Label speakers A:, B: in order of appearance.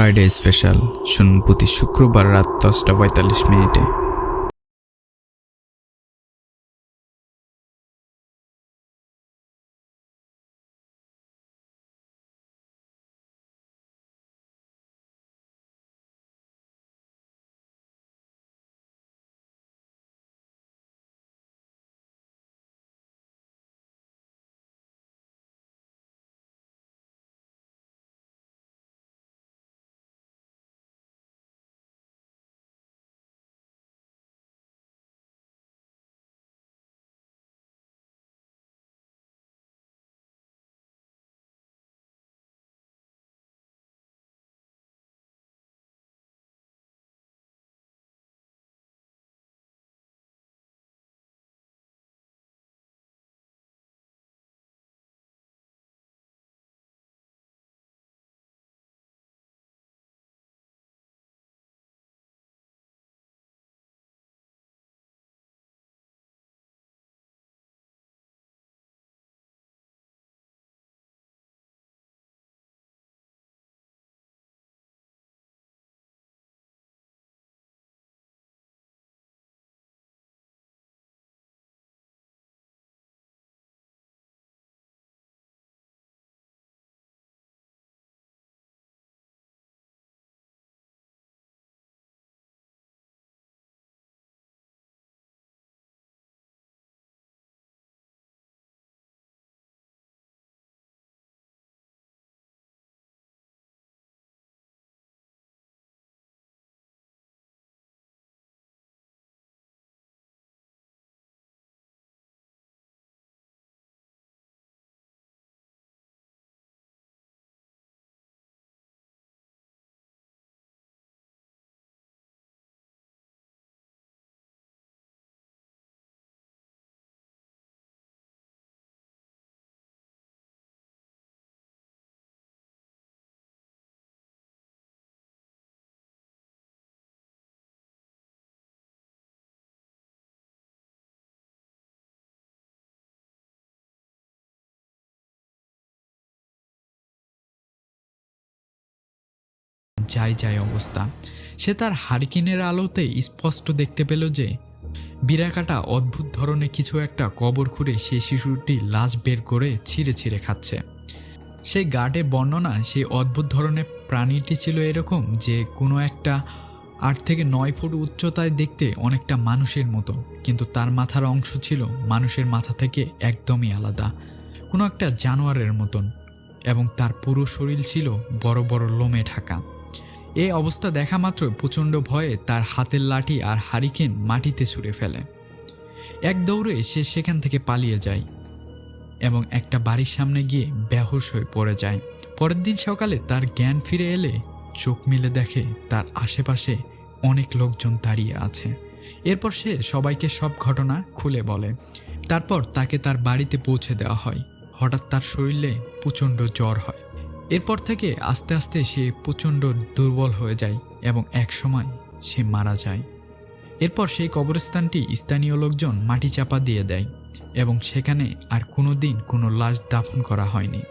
A: Friday special শুনুন প্রতি শুক্রবার রাত দশটা পঁয়তাল্লিশ মিনিটে। যাই যাই অবস্থা। সে তার হারিকিনের আলোতে স্পষ্ট দেখতে পেল যে, বিরাকাটা অদ্ভুত ধরনের কিছু একটা কবর খুঁড়ে সে শিশুটি লাশ বের করে ছিঁড়ে ছিঁড়ে খাচ্ছে। সেই গার্ডের বর্ণনা সেই অদ্ভুত ধরনের প্রাণীটি ছিল এরকম যে কোনো একটা আট থেকে নয় ফুট উচ্চতায় দেখতে অনেকটা মানুষের মতো, কিন্তু তার মাথার অংশ ছিল মানুষের মাথা থেকে একদমই আলাদা, কোনো একটা জানোয়ারের মতন, এবং তার পুরো শরীর ছিল বড় বড় লোমে ঢাকা। এই অবস্থা দেখা মাত্র প্রচণ্ড ভয়ে তার হাতের লাঠি আর হারিকেন মাটিতে ছুঁড়ে ফেলে। এক দৌড়ে সে সেখান থেকে পালিয়ে যায় এবং একটা বাড়ির সামনে গিয়ে বেহুশ হয়ে পড়ে যায়। পরের দিন সকালে তার জ্ঞান ফিরে এলে চোখ মিলে দেখে তার আশেপাশে অনেক লোকজন দাঁড়িয়ে আছে। এরপর সে সবাইকে সব ঘটনা খুলে বলে। তারপর তাকে তার বাড়িতে পৌঁছে দেওয়া হয়। হঠাৎ তার শরীরে প্রচণ্ড জ্বর হয়। এরপর থেকে আস্তে আস্তে সে প্রচণ্ড দুর্বল হয়ে যায় এবং এক সময় সে মারা যায়। এরপর সেই কবরস্থানটি স্থানীয় লোকজন মাটি চাপা দিয়ে দেয় এবং সেখানে আর কোনো দিন কোনো লাশ দাফন করা হয়নি।